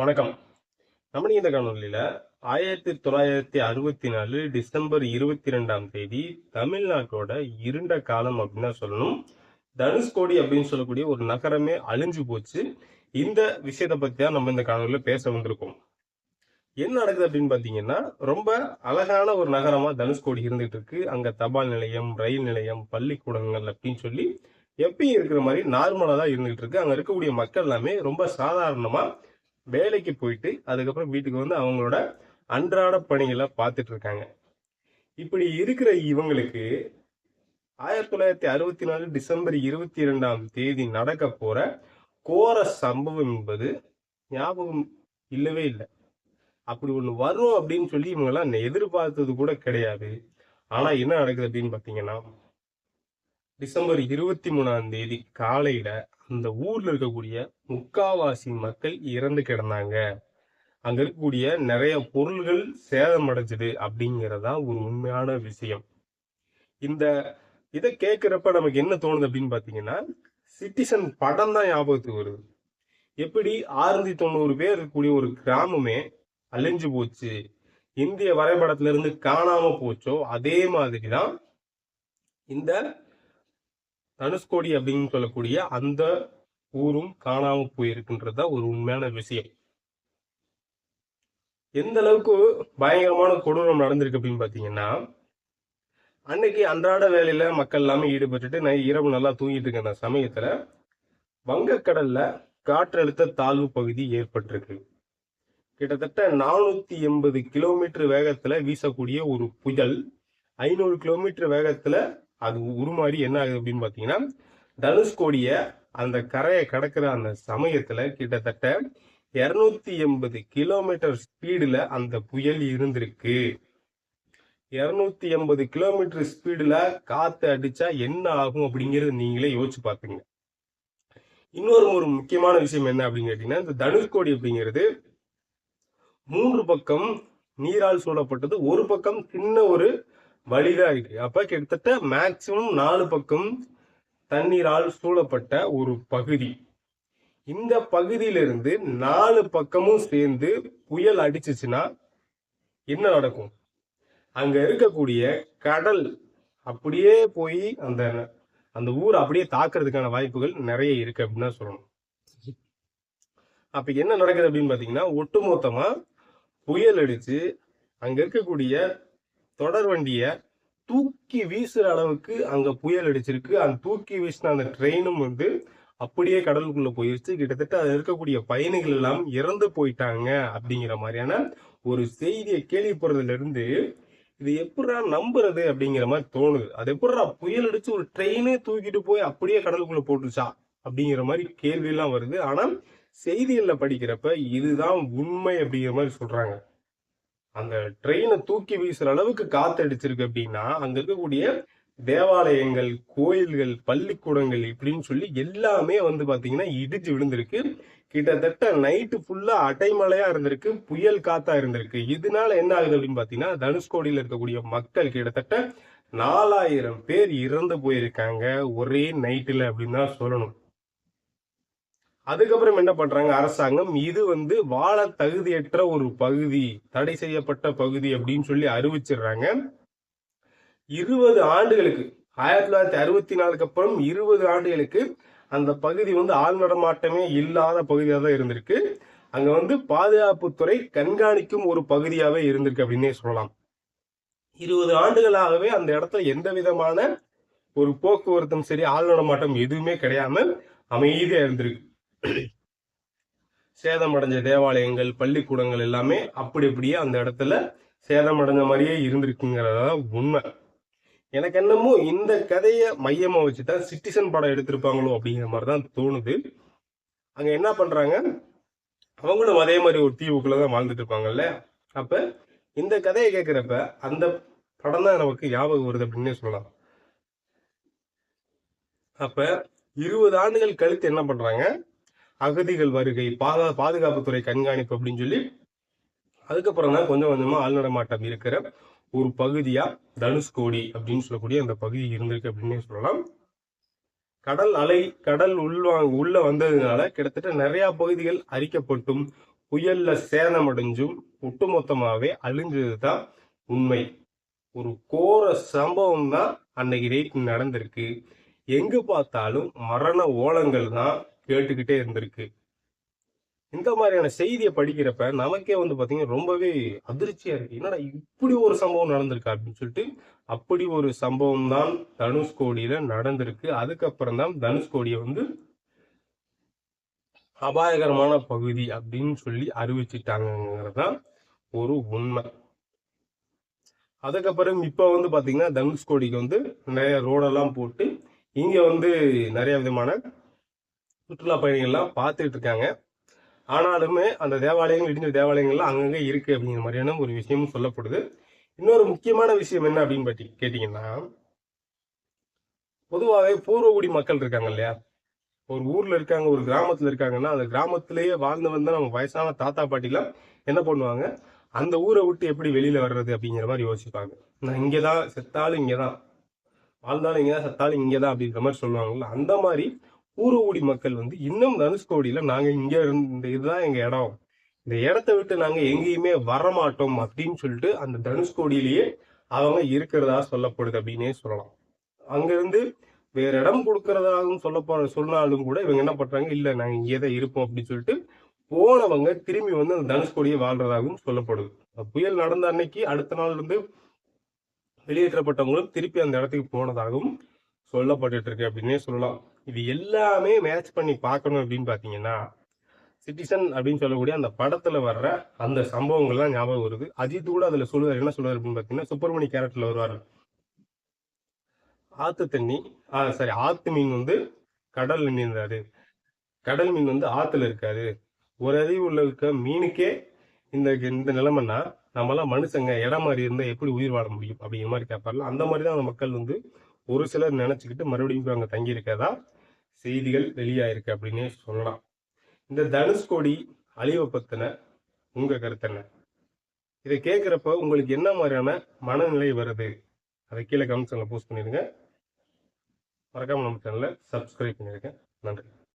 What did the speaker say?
வணக்கம். நம்ம இந்த காணொலியில ஆயிரத்தி தொள்ளாயிரத்தி அறுபத்தி நாலு டிசம்பர் இருபத்தி ரெண்டாம் தேதி தமிழ்நாட்டோட இருண்ட காலம் அப்படின்னு தான் சொல்லணும். தனுஷ்கோடி அப்படின்னு சொல்லக்கூடிய ஒரு நகரமே அழிஞ்சு போச்சு. இந்த விஷயத்தை பத்தி தான் நம்ம இந்த காணொலியில பேச வந்திருக்கோம். என்ன நடக்குது அப்படின்னு பாத்தீங்கன்னா ரொம்ப அழகான ஒரு நகரமா தனுஷ்கோடி இருந்துட்டு இருக்கு. அங்க தபால் நிலையம் ரயில் நிலையம் பள்ளிக்கூடங்கள் அப்படின்னு சொல்லி எப்பயும் இருக்கிற மாதிரி நார்மலா தான் இருந்துகிட்டு இருக்கு. அங்க இருக்கக்கூடிய மக்கள் எல்லாமே ரொம்ப சாதாரணமா வேலைக்கு போயிட்டு அதுக்கப்புறம் வீட்டுக்கு வந்து அவங்களோட அன்றாட பணிகளை பார்த்துட்டு இருக்காங்க இப்படி இருக்கிற இவங்களுக்கு ஆயிரத்தி தொள்ளாயிரத்தி அறுபத்தி நாலு டிசம்பர் இருபத்தி இரண்டாம் தேதி நடக்க போற கோர சம்பவம் என்பது ஞாபகம் இல்லவே இல்லை. அப்படி ஒன்று வரும் அப்படின்னு சொல்லி இவங்கெல்லாம் எதிர்பார்த்தது கூட கிடையாது. ஆனா என்ன நடக்குது அப்படின்னு பார்த்தீங்கன்னா டிசம்பர் இருபத்தி மூணாம் தேதி காலையில அந்த ஊர்ல இருக்கக்கூடிய முக்காவாசி மக்கள் இறந்து கிடந்தாங்க. அங்க இருக்கக்கூடிய நிறைய பொருள்கள் சேதமடைஞ்சது அப்படிங்கறதா ஒரு உண்மையான விஷயம். இந்த இதை கேட்கிறப்ப நமக்கு என்ன தோணுது அப்படின்னு பாத்தீங்கன்னா சிட்டிசன் படம் தான் ஞாபகத்துக்கு வருது. எப்படி ஆயிரத்தி தொண்ணூறு பேர் இருக்கக்கூடிய ஒரு கிராமமே அழிஞ்சு போச்சு. இந்திய வரைபடத்துல இருந்து காணாம போச்சோ அதே மாதிரி தான் இந்த தனுஷ்கோடி அப்படின்னு சொல்லக்கூடிய அந்த ஊரும் காணாம போயிருக்குன்றதா ஒரு உண்மையான விஷயம். எந்த அளவுக்கு பயங்கரமான கொடூரம் நடந்திருக்கு அப்படின்னு பாத்தீங்கன்னா அன்னைக்கு அன்றாட வேலையில மக்கள் எல்லாமே ஈடுபட்டுட்டு நான் இரவு நல்லா தூங்கிட்டு இருக்க அந்த சமயத்துல வங்கக்கடல்ல காற்றழுத்த தாழ்வு பகுதி ஏற்பட்டிருக்கு. கிட்டத்தட்ட நானூத்தி எண்பது கிலோமீட்டர் வேகத்துல வீசக்கூடிய ஒரு புயல் ஐநூறு கிலோமீட்டர் வேகத்துல அது உருமாறி என்ன ஆகுது அப்படின்னு பார்த்தீங்கன்னா தனுஷ்கோடிய அந்த கரையை கடக்கிற அந்த சமயத்துல கிட்டத்தட்ட இருநூத்தி எண்பது கிலோமீட்டர் ஸ்பீடுல அந்த புயல் இருந்திருக்கு. இருநூத்தி எண்பது கிலோமீட்டர் ஸ்பீடுல காத்து அடிச்சா என்ன ஆகும் அப்படிங்கறது நீங்களே யோசிச்சு பாத்துங்க இன்னொரு ஒரு முக்கியமான விஷயம் என்ன அப்படின்னு கேட்டீங்கன்னா இந்த தனுஷ்கோடி அப்படிங்கிறது மூன்று பக்கம் நீரால் சூழப்பட்டது. ஒரு பக்கம் சின்ன ஒரு வழிதான் இருக்கு அப்ப கிட்டத்தட்ட மேக்சிமம் நாலு பக்கம் தண்ணீரால் சூழப்பட்ட ஒரு பகுதி. இந்த பகுதியிலிருந்து நாலு பக்கமும் சேர்ந்து புயல் அடிச்சுச்சுன்னா என்ன நடக்கும்? அங்க இருக்கக்கூடிய கடல் அப்படியே போய் அந்த அந்த ஊர் அப்படியே தாக்குறதுக்கான வாய்ப்புகள் நிறைய இருக்கு அப்படின்னு தான் சொல்லணும். அப்ப என்ன நடக்குது அப்படின்னு பாத்தீங்கன்னா ஒட்டுமொத்தமா புயல் அடிச்சு அங்க இருக்கக்கூடிய தொடர் வண்டியை தூக்கி வீசுற அளவுக்கு அங்க புயல் அடிச்சிருக்கு. அந்த தூக்கி வீசின அந்த ட்ரெயினும் வந்து அப்படியே கடலுக்குள்ள போயிருச்சு. கிட்டத்தட்ட அதில் இருக்கக்கூடிய பயணிகள் எல்லாம் இறந்து போயிட்டாங்க அப்படிங்கிற மாதிரியான ஒரு செய்தியை கேள்விப்படுறதுல இருந்து இது எப்படா நம்புறது அப்படிங்கிற மாதிரி தோணுது. அது எப்படா புயல் அடிச்சு ஒரு ட்ரெயினே தூக்கிட்டு போய் அப்படியே கடலுக்குள்ள போட்டுருச்சா அப்படிங்கிற மாதிரி கேள்வி எல்லாம் வருது. ஆனா செய்திகள்ல படிக்கிறப்ப இதுதான் உண்மை அப்படிங்கிற மாதிரி சொல்றாங்க. அந்த ட்ரெயினை தூக்கி வீசுற அளவுக்கு காத்தடிச்சிருக்கு அப்படின்னா அங்க இருக்கக்கூடிய தேவாலயங்கள் கோயில்கள் பள்ளிக்கூடங்கள் இப்படின்னு சொல்லி எல்லாமே வந்து பாத்தீங்கன்னா இடிஞ்சு விழுந்திருக்கு. கிட்டத்தட்ட நைட்டு ஃபுல்லா அடைமலையா இருந்திருக்கு புயல் காத்தா இருந்திருக்கு. இதனால என்ன ஆகுது அப்படின்னு பாத்தீங்கன்னா தனுஷ்கோடியில இருக்கக்கூடிய மக்கள் கிட்டத்தட்ட நாலாயிரம் பேர் இறந்து போயிருக்காங்க ஒரே நைட்டுல அப்படின்னு தான் சொல்லணும். அதுக்கப்புறம் என்ன பண்றாங்க? அரசாங்கம் இது வந்து வாழ தகுதியற்ற ஒரு பகுதி தடை செய்யப்பட்ட பகுதி அப்படின்னு சொல்லி அறிவிச்சிடுறாங்க. இருபது ஆண்டுகளுக்கு ஆயிரத்தி தொள்ளாயிரத்தி அறுபத்தி நாலுக்கு அப்புறம் இருபது ஆண்டுகளுக்கு அந்த பகுதி வந்து ஆள் நடமாட்டமே இல்லாத பகுதியாக தான் இருந்திருக்கு. அங்க வந்து பாதுகாப்புத்துறை கண்காணிக்கும் ஒரு பகுதியாகவே இருந்திருக்கு அப்படின்னே சொல்லலாம். இருபது ஆண்டுகளாகவே அந்த இடத்துல எந்த விதமான ஒரு போக்குவரத்தும் சரி ஆள் நடமாட்டம் எதுவுமே கிடையாம அமைதியா இருந்திருக்கு. சேதமடைஞ்ச தேவாலயங்கள் பள்ளிக்கூடங்கள் எல்லாமே அப்படி அப்படியே அந்த இடத்துல சேதமடைஞ்ச மாதிரியே இருந்திருக்குங்கிறதா உண்மை. எனக்கு என்னமோ இந்த கதையை மையமாக வச்சு தான் சிட்டிசன் படம் எடுத்திருப்பாங்களோ அப்படிங்கிற மாதிரி தான் தோணுது. அங்கே என்ன பண்ணுறாங்க அவங்களும் அதே மாதிரி ஒரு தீவுக்குள்ளதான் வாழ்ந்துட்டு இருப்பாங்கல்ல? அப்போ இந்த கதையை கேட்குறப்ப அந்த படம் தான் நமக்கு ஞாபகம் வருது அப்படின்னே சொல்லலாம். அப்போ இருபது ஆண்டுகள் கழித்து என்ன பண்ணுறாங்க அகதிகள் வருகை பாதா பாதுகாப்புத்துறை கண்காணிப்பு அப்படின்னு சொல்லி அதுக்கப்புறம் தான் கொஞ்சம் கொஞ்சமா ஆள்நடமாட்டம் இருக்கிற ஒரு பகுதியா தனுஷ்கோடி அப்படின்னு சொல்லக்கூடிய அந்த பகுதி இருந்திருக்கு அப்படின்னே சொல்லலாம். கடல் அலை கடல் உள்வா உள்ள வந்ததுனால கிட்டத்தட்ட நிறைய பகுதிகள் அரிக்கப்பட்டும் புயல்ல சேதமடைஞ்சும் ஒட்டுமொத்தமாவே அழிஞ்சது தான் உண்மை. ஒரு கோர சம்பவம் தான் அன்னைக்கு ரேட் நடந்திருக்கு. எங்க பார்த்தாலும் மரண ஓலங்கள் தான் கேட்டுக்கிட்டே இருந்திருக்கு. இந்த மாதிரியான செய்தியை படிக்கிறப்ப நமக்கே வந்து பாத்தீங்கன்னா ரொம்பவே அதிர்ச்சியா இருக்கு. என்னடா இப்படி ஒரு சம்பவம் நடந்திருக்கா அப்படின்னு சொல்லிட்டு அப்படி ஒரு சம்பவம் தான் தனுஷ்கோடியில நடந்திருக்கு. அதுக்கப்புறம் தான் தனுஷ்கோடியை வந்து அபாயகரமான பகுதி அப்படின்னு சொல்லி அறிவிச்சிட்டாங்கிறதான் ஒரு உண்மை. அதுக்கப்புறம் இப்போ வந்து பாத்தீங்கன்னா தனுஷ்கோடிக்கு வந்து நிறைய ரோடெல்லாம் போட்டு இங்க வந்து நிறைய விதமான சுற்றுலா பயணிகள்லாம் பார்த்துட்டு இருக்காங்க ஆனாலுமே அந்த தேவாலயங்கள் இடிஞ்ச தேவாலயங்கள்லாம் அங்கங்கே இருக்குது அப்படிங்கிற மாதிரியான ஒரு விஷயமும் சொல்லப்படுது. இன்னொரு முக்கியமான விஷயம் என்ன அப்படின்னு பற்றி கேட்டிங்கன்னா பொதுவாகவே பூர்வகுடி மக்கள் இருக்காங்க இல்லையா? ஒரு ஊரில் இருக்காங்க ஒரு கிராமத்தில் இருக்காங்கன்னா அந்த கிராமத்திலேயே வாழ்ந்து வந்த நம்ம வயசான தாத்தா பாட்டிலாம் என்ன பண்ணுவாங்க? அந்த ஊரை விட்டு எப்படி வெளியில் வர்றது அப்படிங்கிற மாதிரி யோசிப்பாங்க. நான் இங்கதான் செத்தாலும் இங்கே தான் வாழ்ந்தாலும் இங்கே தான் செத்தாலும் இங்கே தான் அப்படிங்கிற மாதிரி சொல்லுவாங்கல்ல. அந்த மாதிரி பூர்வகுடி மக்கள் வந்து இன்னும் தனுஷ்கோடியில நாங்க இங்க இருந்த இதுதான் எங்க இடம். இந்த இடத்த விட்டு நாங்க எங்கேயுமே வரமாட்டோம் அப்படின்னு சொல்லிட்டு அந்த தனுஷ்கோடியிலேயே அவங்க இருக்கிறதா சொல்லப்படுது அப்படின்னே சொல்லலாம். அங்கிருந்து வேற இடம் கொடுக்கறதாகவும் சொல்ல சொன்னாலும் கூட இவங்க என்ன பண்றாங்க? இல்ல நாங்க இங்கே தான் இருப்போம் அப்படின்னு சொல்லிட்டு போனவங்க திரும்பி வந்து அந்த தனுஷ்கோடியை வாழ்றதாகவும் சொல்லப்படுது. புயல் நடந்த அன்னைக்கு அடுத்த நாள் இருந்து வெளியேற்றப்பட்டவங்களும் திருப்பி அந்த இடத்துக்கு போனதாகவும் சொல்லப்பட்டு இருக்கு அப்படின்னே சொல்லலாம். இது எல்லாமே மேட்ச் பண்ணி பார்க்கணும் அப்படின்னு பார்த்தீங்கன்னா சிட்டிசன் அப்படின்னு சொல்லக்கூடிய அந்த படத்துல வர்ற அந்த சம்பவங்கள்லாம் ஞாபகம் வருது. அஜித் கூட அதுல சொல்லுவார். என்ன சொல்லுவார் அப்படின்னு பாத்தீங்கன்னா சுப்பிரமணி கேரக்டர்ல வருவார். ஆத்து தண்ணி சாரி ஆத்து மீன் வந்து கடல்ல நின்றாரு கடல் மீன் வந்து ஆத்துல இருக்காரு. ஒரு அறிவு உள்ள இருக்க மீனுக்கே இந்த இந்த நிலைமைன்னா நம்மளாம் மனுஷங்க இடம் மாதிரி இருந்தா எப்படி உயிர் வாழ முடியும் அப்படிங்கிற மாதிரி கேட்பார்ல அந்த மாதிரி தான் அந்த மக்கள் வந்து ஒரு சிலர் நினைச்சுக்கிட்டு மறுபடியும் போய் அங்க தங்கி செய்திகள் வெளியாயிருக்கு அப்படின்னே சொல்லலாம். இந்த தனுஷ்கோடி அழிவை பத்தின உங்க கருத்து என்ன? இதை கேட்குறப்ப உங்களுக்கு என்ன மாதிரியான மனநிலை வருது? அதை கீழே கமெண்ட்ஸில் போஸ்ட் பண்ணிடுங்க. மறக்காம நம்ம சேனலை சப்ஸ்கிரைப் பண்ணிடுங்க. நன்றி.